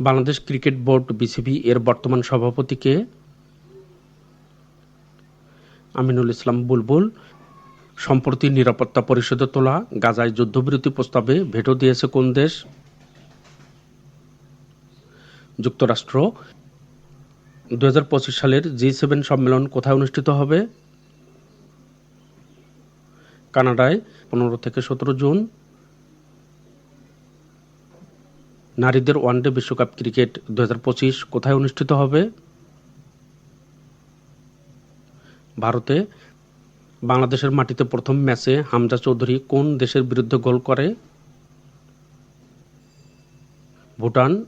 Bangladesh cricket board BCB এর বর্তমান সভাপতিকে আমিনুল ইসলাম বুলবুল। সম্প্রতি নিরাপত্তা পরিষদে তোলা গাজায় যুদ্ধবিরতি প্রস্তাবে ভেটো দিয়েছে কোন দেশ? যুক্তরাষ্ট্র। দু হাজার পঁচিশ সালের জি সেভেন সম্মেলন কোথায় অনুষ্ঠিত হবে? কানাডায়, পনেরো থেকে সতেরো জুন। নারীদের ওয়ানডে বিশ্বকাপ ক্রিকেট দু হাজার পঁচিশ কোথায় অনুষ্ঠিত হবে? ভারতে। বাংলাদেশের মাটিতে প্রথম ম্যাচে হামজা চৌধুরী কোন দেশের বিরুদ্ধে গোল করে? ভুটান।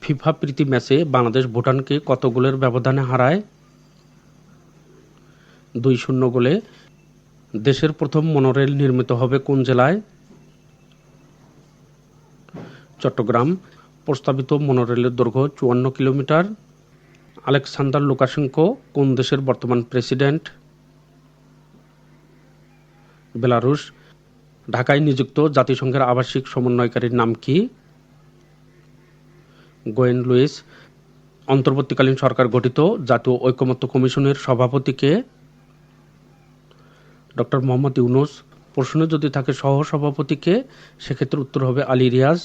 ফিফা প্রীতি ম্যাচে বাংলাদেশ ভুটানকে কত গোলের ব্যবধানে হারায়? দুই শূন্য গোলে। দেশের প্রথম মনোরেল নির্মিত হবে কোন জেলায়? চট্টগ্রাম। প্রস্তাবিত মনোরেলের দৈর্ঘ্য চুয়ান্ন কিলোমিটার। আলেকসান্ডার লুকাশেঙ্কো কোন দেশের বর্তমান প্রেসিডেন্ট বেলারুশ। ঢাকায় নিযুক্ত জাতিসংঘের আবাসিক সমন্বয়কারীর নাম কি? Gwyn Lewis. অন্তর্বর্তীকালীন সরকার গঠিত জাতীয় ঐকমত্য কমিশনের সভাপতিকে ডক্টর মোহাম্মদ ইউনুস। প্রশ্নে যদি থাকে সহ সভাপতিকে সেক্ষেত্রে উত্তর হবে আলী রিয়াজ।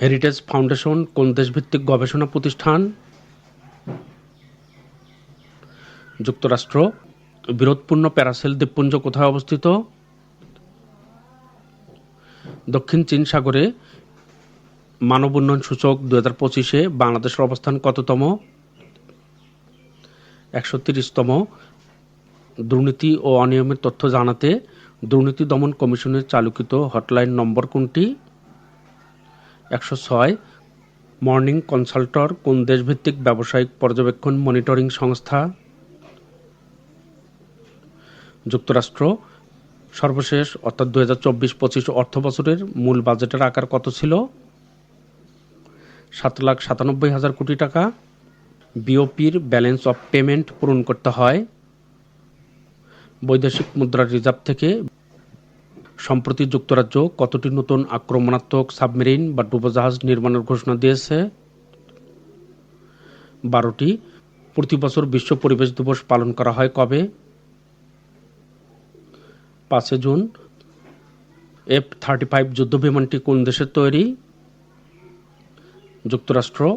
হেরিটেজ ফাউন্ডেশন কোন দেশভিত্তিক গবেষণা প্রতিষ্ঠান? যুক্তরাষ্ট্র, বিরোধপূর্ণ প্যারাসেল দ্বীপপুঞ্জ কোথায় অবস্থিত? দক্ষিণ চীন সাগরে, মানব উন্নয়ন সূচক দু হাজার পঁচিশে বাংলাদেশের অবস্থান কততম? একশো তিরিশতম। দুর্নীতি ও অনিয়মের তথ্য জানাতে দুর্নীতি দমন কমিশনের চালুকৃত হটলাইন নম্বর কোনটি? একশো ছয়, মর্নিং কনসাল্টর, কোন দেশভিত্তিক ব্যবসায়িক পর্যবেক্ষণ মনিটরিং সংস্থা? যুক্তরাষ্ট্র, সর্বশেষ, অর্থাৎ দু হাজার চব্বিশ পঁচিশ অর্থ বছরের মূল বাজেটের আকার কত ছিল? সাত লাখ সাতানব্বই হাজার কোটি টাকা। বিওপির ব্যালেন্স অফ পেমেন্ট পূরণ করতে হয়। বৈদেশিক মুদ্রার রিজার্ভ থেকে সম্প্রতি যুক্তরাজ্য কতটি নতুন আক্রমণাত্মক সাবমেরিন বা ডুবোজাহাজ নির্মাণের ঘোষণা দিয়েছে? বারোটি। প্রতি বছর বিশ্ব পরিবেশ দিবস পালন করা হয় কবে? পাঁচে জুন। এফ থার্টি ফাইভ যুদ্ধ বিমানটি কোন দেশের তৈরি? যুক্তরাষ্ট্র।